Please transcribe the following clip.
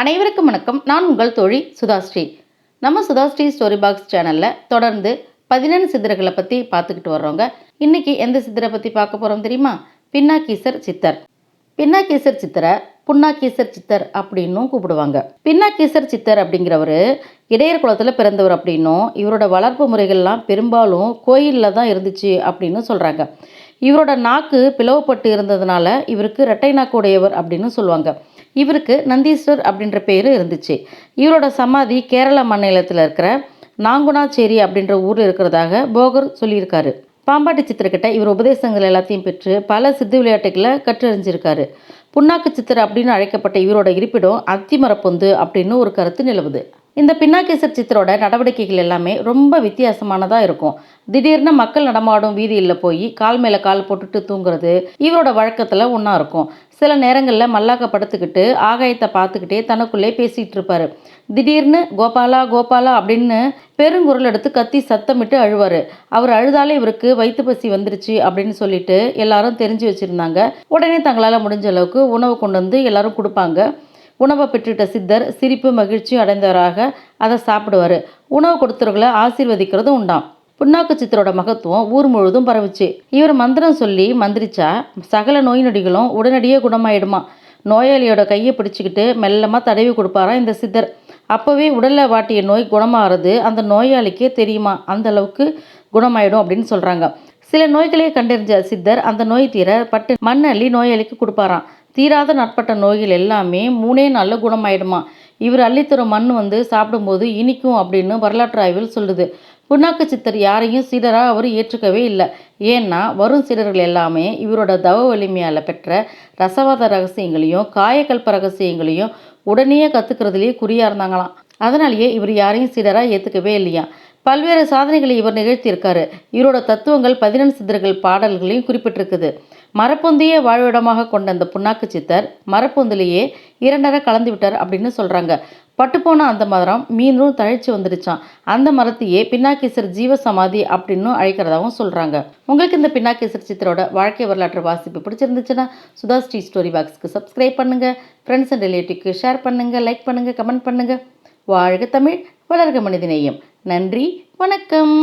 அனைவருக்கும் வணக்கம். நான் உங்கள் தோழி சுதாஸ்ரீ. நம்ம சுதாஸ்ரீ ஸ்டோரி பாக்ஸ் சேனலில் தொடர்ந்து பதினெண்டு சித்திரங்களை பற்றி பார்த்துக்கிட்டு வர்றோங்க. இன்னைக்கு எந்த சித்திரை பற்றி பார்க்க போகிறோம் தெரியுமா? பின்னாக்கீசர் சித்தர். பின்னாக்கீசர் சித்தரை புன்னாக்கீசர் சித்தர் அப்படின்னும் கூப்பிடுவாங்க. பின்னாக்கீசர் சித்தர் அப்படிங்கிறவர் இடையர் குலத்தில் பிறந்தவர் அப்படின்னும் இவரோட வளர்ப்பு முறைகள்லாம் பெரும்பாலும் கோயிலில் தான் இருந்துச்சு அப்படின்னு சொல்கிறாங்க இவரோட நாக்கு பிளவுபட்டு இருந்ததுனால இவருக்கு இரட்டை நாக்கு உடையவர் அப்படின்னு சொல்லுவாங்க. இவருக்கு நந்தீஸ்வர் அப்படின்ற பேர் இருந்துச்சு. இவரோட சமாதி கேரள மாநிலத்தில் இருக்கிற நாங்குனாச்சேரி அப்படின்ற ஊரில் இருக்கிறதாக போகர் சொல்லியிருக்காரு. பாம்பாட்டி சித்திரக்கிட்ட இவர் உபதேசங்கள் எல்லாத்தையும் பெற்று பல சித்து விளையாட்டுகளை கற்றறிஞ்சிருக்காரு. புண்ணாக்கு சித்தர் அப்படின்னு அழைக்கப்பட்ட இவரோட இருப்பிடம் அத்திமரப்பொந்து அப்படின்னு ஒரு கருத்து நிலவுது. இந்த பின்னாக்கேசர் சித்தரோட நடவடிக்கைகள் எல்லாமே ரொம்ப வித்தியாசமானதாக இருக்கும். திடீர்னு மக்கள் நடமாடும் வீதியில் போய் கால் மேலே கால் போட்டுட்டு தூங்குறது இவரோட வழக்கத்தில் ஒன்றா இருக்கும். சில நேரங்களில் மல்லாக்க படுத்துக்கிட்டு ஆகாயத்தை பார்த்துக்கிட்டே தனக்குள்ளே பேசிகிட்டு இருப்பார். திடீர்னு கோபாலா கோபாலா அப்படின்னு பெருங்குரல் எடுத்து கத்தி சத்தமிட்டு அழுவார். அவர் அழுதாலே இவருக்கு வயிற்று பசி வந்துருச்சு அப்படின்னு சொல்லிட்டு எல்லாரும் தெரிஞ்சு வச்சுருந்தாங்க. உடனே தங்களால் முடிஞ்ச அளவுக்கு உணவு கொண்டு வந்து எல்லாரும் கொடுப்பாங்க. உணவை பெற்றுட்ட சித்தர் சிரிப்பு மகிழ்ச்சி அடைந்தவராக அதை சாப்பிடுவார். உணவு கொடுத்தவர்களை ஆசீர்வதிக்கிறதும் உண்டாம். புண்ணாக்கு சித்தரோட மகத்துவம் ஊர் முழுதும் பரவுச்சு. இவர் மந்திரம் சொல்லி மந்திரிச்சா சகல நோய் நொடிகளும் உடனடியே குணமாயிடுமா? நோயாளியோட கையை பிடிச்சிக்கிட்டு மெல்லமாக தடவி கொடுப்பாராம் இந்த சித்தர்? அப்போவே உடலில் வாட்டிய நோய் குணமாகிறது அந்த நோயாளிக்கே தெரியுமா? அந்த அளவுக்கு குணமாயிடும் அப்படின்னு சொல்கிறாங்க சில நோய்களே கண்டறிஞ்ச சித்தர் அந்த நோய் தீர பட்டு மண்ணள்ளி நோயாளிக்கு கொடுப்பாராம். தீராத நாட்பட்ட நோய்கள் எல்லாமே மூணே நாளில் குணமாயிடுமா? இவர் அள்ளித்தரும் மண் வந்து சாப்பிடும்போது இனிக்கும் அப்படின்னு வரலாற்று ஆய்வில் சொல்லுது. புண்ணாக்கு சித்தர் யாரையும் சீடராக அவர் ஏற்றுக்கவே இல்லை. ஏன்னா வரும் சீடர்கள் எல்லாமே இவரோட தவ வலிமையால் பெற்ற ரசவாத ரகசியங்களையும் காயக்கல்ப ரகசியங்களையும் உடனே கற்றுக்கிறதுலேயே குறியாக இருந்தாங்களாம். அதனாலேயே இவர் யாரையும் சீடராக ஏற்றுக்கவே இல்லையா பல்வேறு சாதனைகளை இவர் நிகழ்த்தியிருக்காரு. இவரோட தத்துவங்கள் பதினெண் சித்தர்கள் பாடல்களையும் குறிப்பிட்டிருக்குது. மரப்பொந்தையே வாழ்விடமாக கொண்ட அந்த புண்ணாக்கு சித்தர் மரப்பொந்திலேயே இரண்டரை கலந்து விட்டார் அப்படின்னு சொல்கிறாங்க பட்டுப்போன அந்த மரம் மீண்டும் தழைச்சி வந்துடுச்சான் அந்த மரத்தையே பின்னாக்கேசர் ஜீவ சமாதி அப்படின்னு அழைக்கிறதாகவும் சொல்கிறாங்க உங்களுக்கு இந்த பின்னாக்கேசர் சித்தரோட வாழ்க்கை வரலாற்று வாசிப்பு பிடிச்சிருந்துச்சுன்னா சுதா ஸ்ரீ ஸ்டோரி பாக்ஸ்க்கு சப்ஸ்கிரைப் பண்ணுங்கள் ஃப்ரெண்ட்ஸ் அண்ட் ரிலேட்டிவ்க்கு ஷேர் பண்ணுங்கள் லைக் பண்ணுங்கள் கமெண்ட் பண்ணுங்கள் வாழ்க தமிழ் வளர்க மனிதநேயம். நன்றி வணக்கம்.